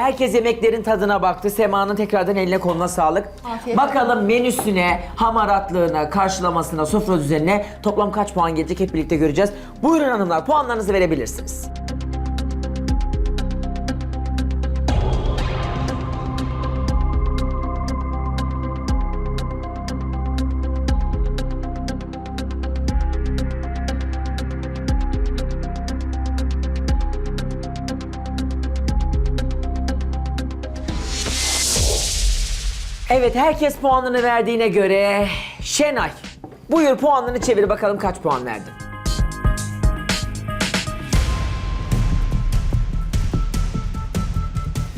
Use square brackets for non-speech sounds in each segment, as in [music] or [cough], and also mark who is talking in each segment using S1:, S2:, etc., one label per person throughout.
S1: Herkes yemeklerin tadına baktı. Sema'nın tekrardan eline koluna sağlık.
S2: Afiyet
S1: Bakalım menüsüne, hamaratlığına, karşılamasına, sofra düzenine toplam kaç puan gelecek hep birlikte göreceğiz. Buyurun hanımlar puanlarınızı verebilirsiniz. Evet herkes puanını verdiğine göre Şenay. Buyur puanını çevir bakalım kaç puan verdin.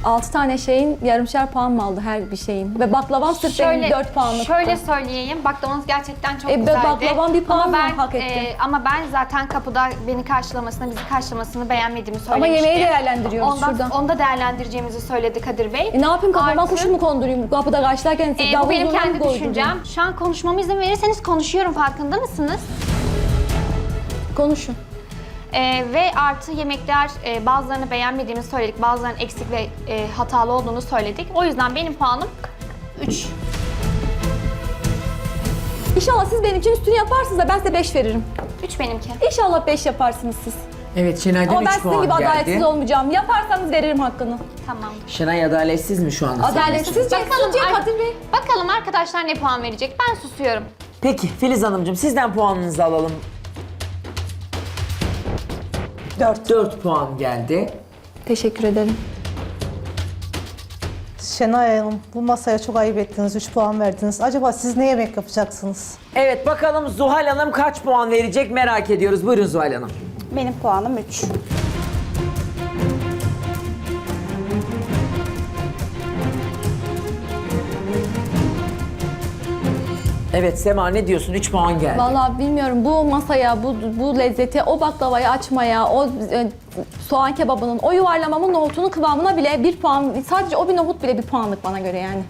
S2: 6 tane şeyin yarımşar puan mı aldı her bir şeyin? Ve baklavam sırf benim 4 puanlık.
S3: Şöyle söyleyeyim. Baklavanız gerçekten çok
S2: E,
S3: güzeldi.
S2: baklavan bir puan
S3: ama ben,
S2: hak etti?
S3: e, ama ben zaten kapıda beni karşılamasını, bizi karşılamasını beğenmediğimi
S2: Ama
S3: söylemiştim.
S2: yemeği değerlendiriyoruz
S3: Ondan,
S2: şurada.
S3: Onu da değerlendireceğimizi söyledi Kadir Bey.
S2: E ne yapayım kafama kuşu mu kondurayım kapıda karşılarken
S3: E,
S2: davul
S3: bu benim kendi düşüncem. Şu an konuşmama izin verirseniz konuşuyorum farkında mısınız?
S2: Konuşun.
S3: E, ve artı yemekler e, bazılarını beğenmediğimizi söyledik. Bazılarının eksik ve e, hatalı olduğunu söyledik. O yüzden benim puanım 3.
S2: İnşallah siz benim için üstünü yaparsınız da ben size 5 veririm.
S3: 3 benimki.
S2: İnşallah 5 yaparsınız siz.
S1: Evet Şenay'dan
S2: Ama ben
S1: 3
S2: sizin
S1: puan
S2: gibi adaletsiz
S1: geldi.
S2: olmayacağım. Yaparsanız veririm hakkını.
S3: Tamam.
S1: Şenay adaletsiz mi şu anda?
S2: Adaletsizce
S3: Bakalım,
S2: sizce
S3: ar-
S2: Kadir Bey.
S3: bakalım arkadaşlar ne puan verecek? Ben susuyorum.
S1: Peki Filiz Hanımcığım sizden puanınızı alalım. 4. 4 puan geldi.
S2: Teşekkür ederim.
S4: Şenay Hanım bu masaya çok ayıp ettiniz. 3 puan verdiniz. Acaba siz ne yemek yapacaksınız?
S1: Evet bakalım Zuhal Hanım kaç puan verecek merak ediyoruz. Buyurun Zuhal Hanım.
S5: Benim puanım 3.
S1: Evet Sema ne diyorsun? 3 puan geldi.
S2: Vallahi bilmiyorum bu masaya, bu, bu lezzete, o baklavayı açmaya, o e, soğan kebabının, o yuvarlamamın nohutunun kıvamına bile bir puan, sadece o bir nohut bile bir puanlık bana göre yani.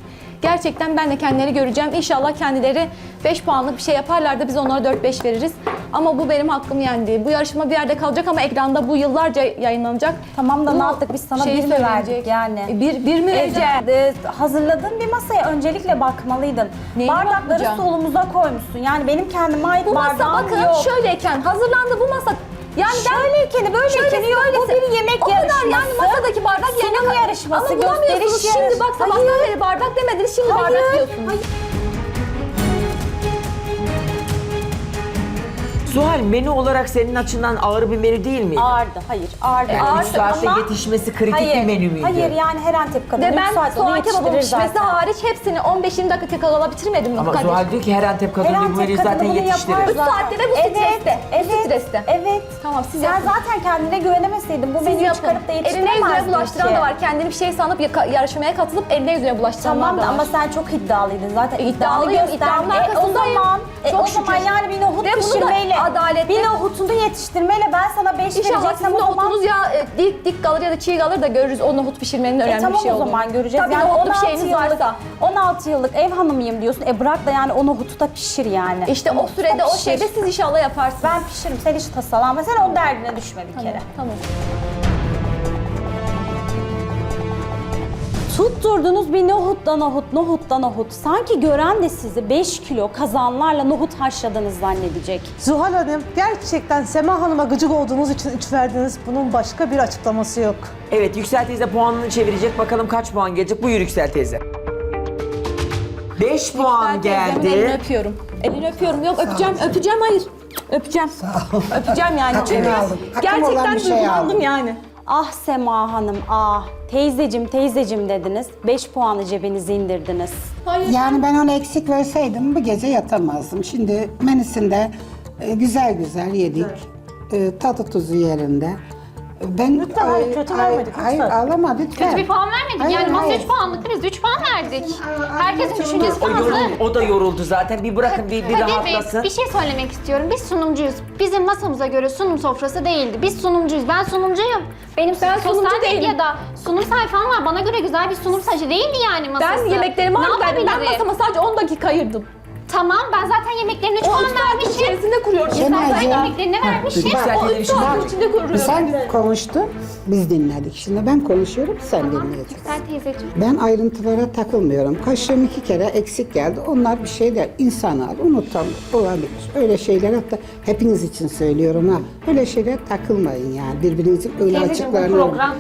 S2: Gerçekten ben de kendileri göreceğim. İnşallah kendileri 5 puanlık bir şey yaparlar da biz onlara 4-5 veririz. Ama bu benim hakkım yendi. Bu yarışma bir yerde kalacak ama ekranda bu yıllarca yayınlanacak.
S5: Tamam da
S2: Bu
S5: ne yaptık biz sana bir mi verdik
S2: söyleyecek.
S5: yani?
S2: E, Bir, bir mi vereceğim?
S5: Ece, e, hazırladığın bir masaya öncelikle bakmalıydın.
S2: Neyine
S5: Bardakları
S2: bakmayacağım?
S5: solumuza koymuşsun. Yani benim kendime ait
S2: Bu masa
S5: bardağım
S2: bakın
S5: yok.
S2: şöyleyken hazırlandı bu masa. Yani
S5: Şöyleyken böyleyken yok. Bu bir yemek
S2: o
S5: yarışması.
S2: kadar yani masadaki bardak yerine
S5: yarışması,
S2: Ama bulamıyorsunuz. Şimdi bak sabahtan
S5: Hayır.
S2: beri bardak demediniz şimdi bardak diyorsunuz.
S1: Zuhal menü olarak senin açından ağır bir menü değil miydi?
S5: Ağırdı. Hayır. Ağırdı.
S1: Yani
S5: Ağırdı
S1: üç saatte
S5: ama-
S1: yetişmesi kritik
S5: hayır,
S1: bir menü müydü?
S5: Hayır yani her Antep kadını
S2: Ve
S5: 3
S2: ben
S5: saatte onu
S2: soğan kebabı
S5: yetiştirir
S2: pişmesi
S5: zaten.
S2: hariç hepsini 15-20 dakika kala bitirmedim mi
S1: Ama
S2: Kadir?
S1: Zuhal diyor ki her Antep kadını
S5: Her
S1: bu
S5: Antep
S1: menüyü
S5: kadını
S1: zaten
S5: bunu
S1: yetiştirir.
S5: yapar
S2: Üç
S5: zaten.
S2: saatte ve bu streste. Bu
S5: Evet.
S2: streste.
S5: Evet.
S2: Tamam, siz
S5: Sen
S2: yapın.
S5: zaten kendine güvenemeseydin bu menüyü çıkarıp da
S2: Eline yüzüne
S5: yetiştiremezdin
S2: bulaştıran
S5: ki.
S2: da var. Kendini bir şey sanıp yaka- yarışmaya katılıp eline yüzüne bulaştıranlar
S5: Tamam
S2: da var.
S5: ama sen çok iddialıydın zaten. İddialı
S2: iddialıyım, iddiamın
S5: E, o
S2: arkasındayım.
S5: zaman, e,
S2: Çok
S5: o zaman
S2: şükür.
S5: yani bir nohut
S2: Ve bunu da
S5: pişirmeyle,
S2: adaletli-
S5: bir nohutunu yetiştirmeyle ben sana 5
S2: İnşallah
S5: vereceksem
S2: sizin
S5: o zaman...
S2: nohutunuz ya e, dik dik kalır ya da çiğ kalır da görürüz o nohut pişirmenin önemli
S5: E tamam
S2: bir şey
S5: o
S2: olduğunu.
S5: zaman göreceğiz.
S2: Tabii
S5: yani
S2: nohutlu bir
S5: 16
S2: şeyiniz
S5: yıllık,
S2: varsa.
S5: 16 yıllık ev hanımıyım diyorsun. E bırak da yani o nohutu da pişir yani.
S2: İşte o
S5: Nohutu da
S2: sürede o
S5: pişir.
S2: şeyde siz inşallah yaparsınız.
S5: Ben pişiririm. Sen hiç tasalanma. Sen onun derdine düşme bir kere.
S2: Tamam.
S5: Tutturdunuz bir nohutla nohut, nohutla nohut. Sanki gören de sizi 5 kilo kazanlarla nohut haşladınız zannedecek.
S4: Zuhal Hanım gerçekten Sema Hanım'a gıcık olduğunuz için 3 verdiniz. Bunun başka bir açıklaması yok.
S1: Evet Yüksel teyze puanını çevirecek. Bakalım kaç puan gelecek. Buyur Yüksel teyze. 5 puan
S2: teyzemin Elini
S1: geldi.
S2: öpüyorum. Elini öpüyorum. Yok öpeceğim, öpeceğim hayır. Öpeceğim. Öpeceğim yani.
S6: Hakkını
S2: Çünkü
S6: aldım. Hakkım olan
S2: gerçekten
S6: bir şey
S2: duygulandım
S6: aldım.
S2: yani.
S5: Ah Sema Hanım ah. Teyzecim teyzecim dediniz. 5 puanı cebinize indirdiniz.
S6: Yani ben onu eksik verseydim bu gece yatamazdım. Şimdi menüsünde e, güzel güzel yedik. E, tadı tuzu yerinde. Ben
S4: Lütfen, hayır, kötü vermedik,
S6: Hayır
S4: lütfen.
S6: ağlama lütfen.
S3: Kötü bir puan vermedik.
S6: Hayır,
S3: yani masaya
S6: hayır.
S3: 3 puanlık biz 3 puan verdik. Herkesin düşüncesi
S1: O,
S3: farklı.
S1: yorul, o da yoruldu zaten. Bir bırakın bir, bir
S3: Kadir Bey,
S1: rahatlasın.
S3: bir şey söylemek istiyorum. Biz sunumcuyuz. Bizim masamıza göre sunum sofrası değildi. Biz sunumcuyuz. Ben sunumcuyum. Benim
S2: Ben
S3: sosyal
S2: sunumcu değilim.
S3: medyada sunum sayfam var. Bana göre güzel bir sunum saçı değildi yani masası.
S2: Ben yemeklerimi
S3: Ne.
S2: Ben
S3: yapabilirim?
S2: masama sadece 10 dakika ayırdım.
S3: Tamam ben zaten yemeklerine 3
S2: O
S3: puan
S2: üç saat
S3: vermişim.
S2: içerisinde kuruyorum.
S3: Ben zaten
S6: Şenaycığım.
S3: yemeklerine vermişim.
S1: Yükseltileri
S2: O üç saat içinde kuruyorum.
S6: Sen konuştun, biz dinledik. Şimdi ben konuşuyorum, sen dinleyeceksin.
S3: Güzel teyzeciğim.
S6: Ben ayrıntılara takılmıyorum. Kaşığım iki kere eksik geldi. Onlar bir şey değil. İnsanlar unutan olabilir. Öyle şeyler hatta hepiniz için söylüyorum ha. Öyle şeyler takılmayın yani. Birbirinizin öyle
S3: Teyzeciğim bu
S6: açıklarını.
S3: program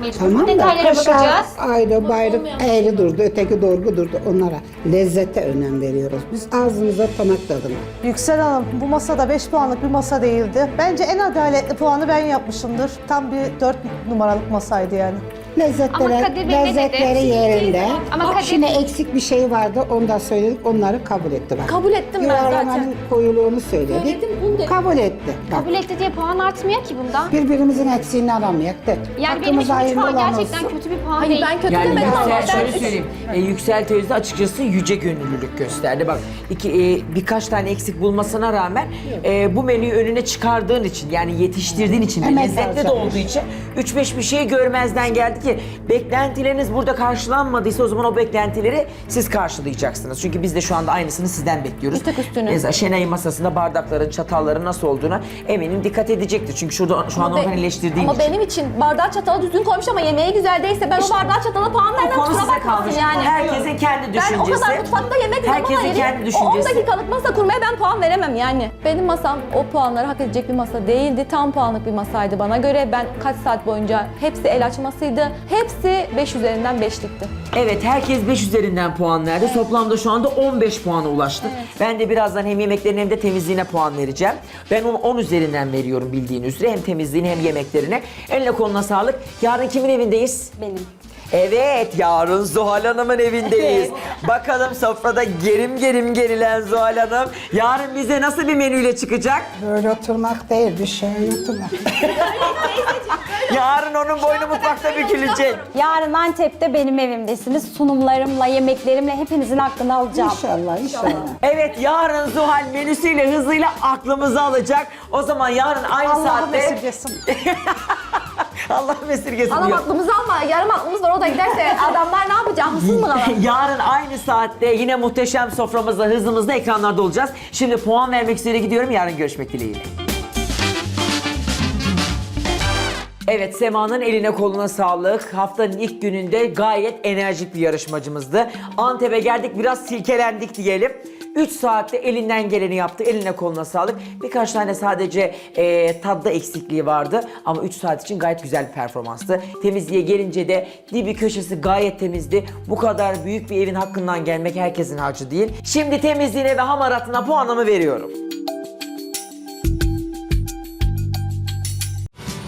S3: mecbur.
S6: Tamam da
S3: Detaylara
S6: kaşar
S3: bakacağız.
S6: ayrı bayrı eğri durdu, öteki doğru durdu. Onlara lezzete önem veriyoruz. Biz ağzımıza damak tadına.
S4: Yüksel Hanım bu masada 5 puanlık bir masa değildi. Bence en adaletli puanı ben yapmışımdır. Tam bir 4 numaralık masaydı yani.
S3: Ama
S6: Lezzetleri,
S3: Kadir Bey ne dedi?
S6: lezzetleri yerinde.
S3: Ama Kadir-
S6: Şimdi eksik bir şey vardı, onu da söyledik. Onları kabul etti bak.
S2: Kabul ettim ben
S6: Yuvarlamanın
S2: zaten.
S6: koyuluğunu söyledik.
S2: Söyledim, bunu da-
S6: Kabul etti. Bak,
S3: Kabul etti diye puan artmıyor ki bunda.
S6: birbirimizin eksiğini aramayak de.
S3: Yani benim için 3
S6: hayırlı
S3: puan
S6: olan
S3: gerçekten
S6: olsun.
S3: kötü bir puan
S2: Hayır
S3: değil.
S2: ben kötü
S1: Yani
S2: demedim ama
S1: Yüksel şöyle
S2: ben
S1: söyleyeyim. E, Yüksel teyze açıkçası yüce gönüllülük gösterdi. Bak iki e, birkaç tane eksik bulmasına rağmen e, bu menüyü önüne çıkardığın için yani yetiştirdiğin için
S6: Emek
S1: lezzetli de
S6: harcamış.
S1: olduğu için 3-5 bir şey görmezden geldi ki beklentileriniz burada karşılanmadıysa o zaman o beklentileri siz karşılayacaksınız. Çünkü biz de şu anda aynısını sizden bekliyoruz.
S2: Bir tık üstünü.
S1: Mesela Şenay'ın masasında bardakların, çatalların nasıl olduğuna eminim dikkat edecektir. Çünkü şurada şu an
S2: Ama be-
S1: oradan eleştirdiğim
S2: Ama
S1: için.
S2: benim için bardağı çatalı düzgün koymuş ama yemeği güzel değilse ben o bardağı çatala puan vermem
S1: konu
S2: kusura
S1: size
S2: bakmasın
S1: kalmış.
S2: yani.
S1: Herkesin kendi düşüncesi.
S2: Ben o kadar mutfakta yemek
S1: Herkesin
S2: ayırayım.
S1: kendi
S2: O 10
S1: düşüncesi.
S2: dakikalık masa kurmaya ben puan veremem yani. Benim masam o puanları hak edecek bir masa değildi. Tam puanlık bir masaydı bana göre. Ben kaç saat boyunca hepsi el açmasıydı. Hepsi 5 üzerinden 5'likti.
S1: Evet herkes 5 üzerinden puan verdi. Toplamda şu anda 15 puana ulaştık. Ben de birazdan hem yemeklerine hem de temizliğine puan vereceğim. Ben onu 10 üzerinden veriyorum bildiğin üzere. Hem temizliğine hem yemeklerine. Eline koluna sağlık. Yarın kimin evindeyiz?
S5: Benim.
S1: Evet yarın Zuhal Hanım'ın evindeyiz. [laughs] Bakalım sofrada gerim gerim gerilen Zuhal Hanım. Yarın bize nasıl bir menüyle çıkacak?
S6: Böyle oturmak değil, bir şey oturmak. [laughs]
S1: Yarın onun boynu mutfakta bükülecek.
S5: Yarın Antep'te benim evimdesiniz. Sunumlarımla, yemeklerimle hepinizin aklını alacağım.
S6: İnşallah, inşallah.
S1: Evet yarın Zuhal menüsüyle hızıyla aklımızı alacak. O zaman yarın aynı
S4: Allah'ım
S1: saatte...
S4: esirgesin. [laughs]
S1: Allah'ım esirgesin
S2: Anam
S1: diyor.
S2: aklımızı alma. Yarım aklımız var. O da giderse adamlar ne yapacak? Mısın mı [laughs] kalan?
S1: Yarın aynı saatte yine muhteşem soframızda hızımızda ekranlarda olacağız. Şimdi puan vermek üzere gidiyorum. Yarın görüşmek dileğiyle. Evet Sema'nın eline koluna sağlık. Haftanın ilk gününde gayet enerjik bir yarışmacımızdı. Antep'e geldik biraz silkelendik diyelim. 3 saatte elinden geleni yaptı. Eline koluna sağlık. Birkaç tane sadece e, tadda eksikliği vardı. Ama 3 saat için gayet güzel bir performanstı. Temizliğe gelince de dibi köşesi gayet temizdi. Bu kadar büyük bir evin hakkından gelmek herkesin harcı değil. Şimdi temizliğine ve hamaratına puanımı veriyorum.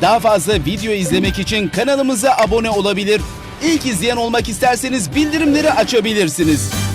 S7: Daha fazla video izlemek için kanalımıza abone olabilir. İlk izleyen olmak isterseniz bildirimleri açabilirsiniz.